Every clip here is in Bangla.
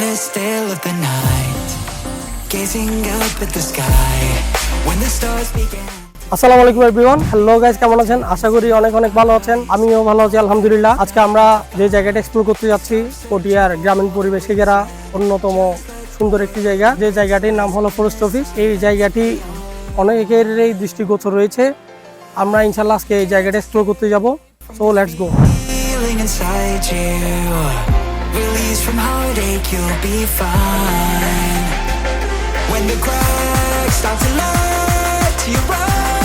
this still of the night, gazing up at the sky. When the stars begin আসসালামু আলাইকুম এভরিওয়ান হ্যালো গাইজ কেমন আছেন? আশা করি অনেক অনেক ভালো আছেন। আমিও ভালো আছি আলহামদুলিল্লাহ। আজকে আমরা যে জায়গাটা এক্সপ্লোর করতে যাচ্ছি পটিয়ার গ্রামীণ পরিবেশে ঘেরা অন্যতম সুন্দর একটি জায়গা। যে জায়গাটির নাম হলো ফরেস্ট অফিস এই জায়গাটি অনেকেরই দৃষ্টিগোচর রয়েছে। আমরা ইনশাল্লাহ আজকে এই জায়গাটা এক্সপ্লোর করতে যাব। So let's go release from heartache, you'll be fine. When the cracks start to let you run right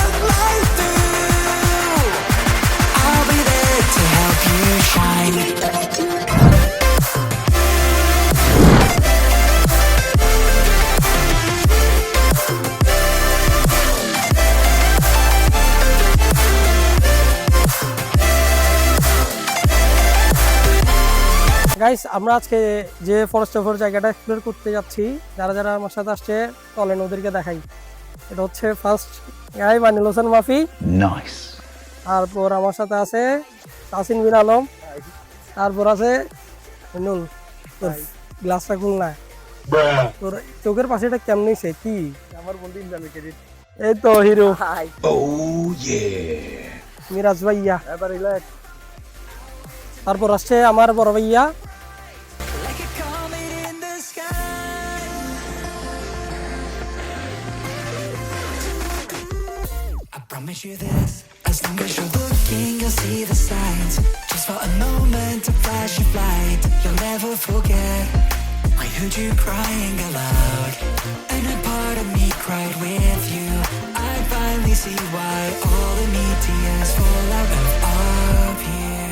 guys আমরা আজকে যে ফরেস্ট অফার জায়গাটা এক্সপ্লোর করতে যাচ্ছি যারা যারা আমার সাথে আসছে চলেন ওদেরকে দেখাই। এটা হচ্ছে ফার্স্ট গাই বানিল হোসেন মাফি Nice. তারপর আমার সাথে আছে তাসিন বিন আলম তারপর আছে নুল। গ্লাসটা খুল না। তোর চোখের পাশে এটা কেমনি সে কি? আমার বন্ধু ইনজামে ক্রেডিট এই তো হিরো। Oh yeah. মিরাজ ভাইয়া। এবার তারপর আসছে আমার বড় ভাইয়া। Promise you this. As long as you're looking, you'll see the signs. Just for a moment, a flash of light. You'll never forget. I heard you crying aloud, and a part of me cried with you. I finally see why all the need tears fall out of, you.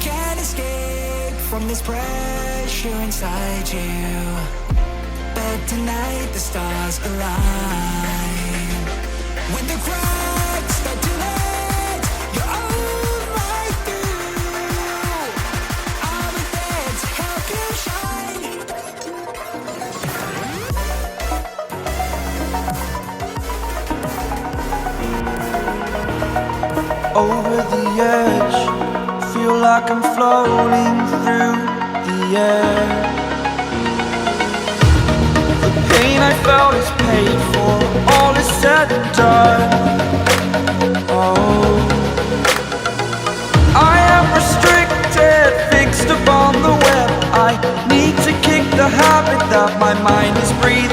Can't escape from this pressure inside you. But tonight the stars align. Over the edge. Feel like I'm floating through the air. The pain I felt is paid for, my mind is breathing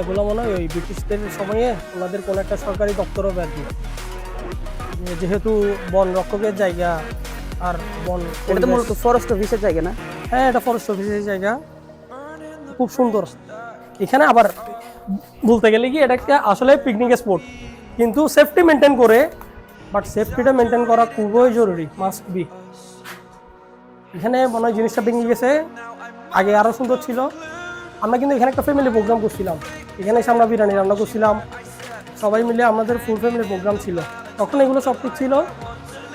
এগুলো মনে হয় ওই ব্রিটিশদের সময়ে ওনাদের কোনো একটা সরকারি দপ্তর হবে আর কি। যেহেতু বন রক্ষকের জায়গা আর বন এটা তো মূলত ফরেস্ট অফিসের জায়গা না? হ্যাঁ এটা ফরেস্ট অফিসের জায়গা। খুব সুন্দর। এখানে আবার বলতে গেলে কি এটা একটা আসলে পিকনিক স্পট কিন্তু সেফটি মেনটেন করে বাট সেফটিটা মেনটেন করা খুবই জরুরি মাস্ট বি এখানে মনে হয় জিনিসটা ভেঙে গেছে। আগে আরও সুন্দর ছিল। আমরা কিন্তু এখানে একটা ফ্যামিলি প্রোগ্রাম করছিলাম। এখানে এসে আমরা বিরিয়ানি রান্না করছিলাম। সবাই মিলে আমাদের ফুল ফ্যামিলি প্রোগ্রাম ছিল। তখন এগুলো সব ঠিক ছিল।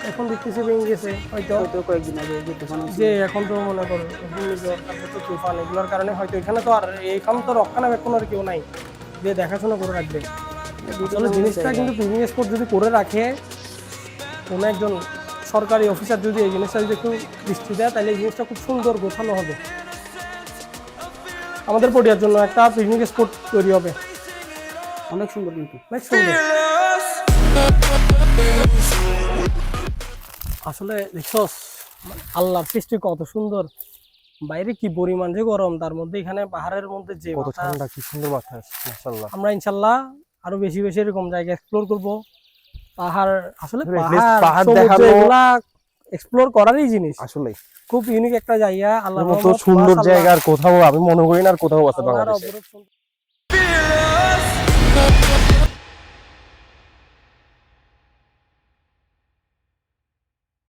এখন দেখতেছি ভেঙে গেছে হয়তো। কয়েকদিন আগে যে এখন তো মনে করো তুফান এগুলোর কারণে হয়তো এখানে তো আর এখানে তো রক্ষণাবেক্ষণের কেউ নাই। যে দেখাশোনা করে রাখবে। জিনিসটা কিন্তু পিকনিক স্পট যদি করে রাখে কোনো একজন সরকারি অফিসার যদি এই জিনিসটা যদি একটু দৃষ্টি দেয় তাহলে এই জিনিসটা খুব সুন্দর গোছানো হবে। আমাদের পটিয়ার জন্য একটা পিকনিক স্পট তৈরি হবে। অনেক সুন্দর কিন্তু। অনেক সুন্দর। আসলে দেখছস আল্লাহর সৃষ্টি কত সুন্দর। বাইরে কি পরিমাণ যে গরম তার মধ্যে এখানে পাহাড়ের মধ্যে যে কত ঠান্ডা কি সুন্দর বাতাস মাশাআল্লাহ। আমরা ইনশাল্লাহ আরও বেশি বেশি এরকম জায়গা এক্সপ্লোর করব। পাহাড় আসলে পাহাড় এগুলা এক্সপ্লোর করারই জিনিস। আসলে খুব ইউনিক একটা জায়গা আল্লাহর মতো সুন্দর জায়গা আর কোথাও আমি মনে করি না আর কোথাও আছে বাংলাদেশে।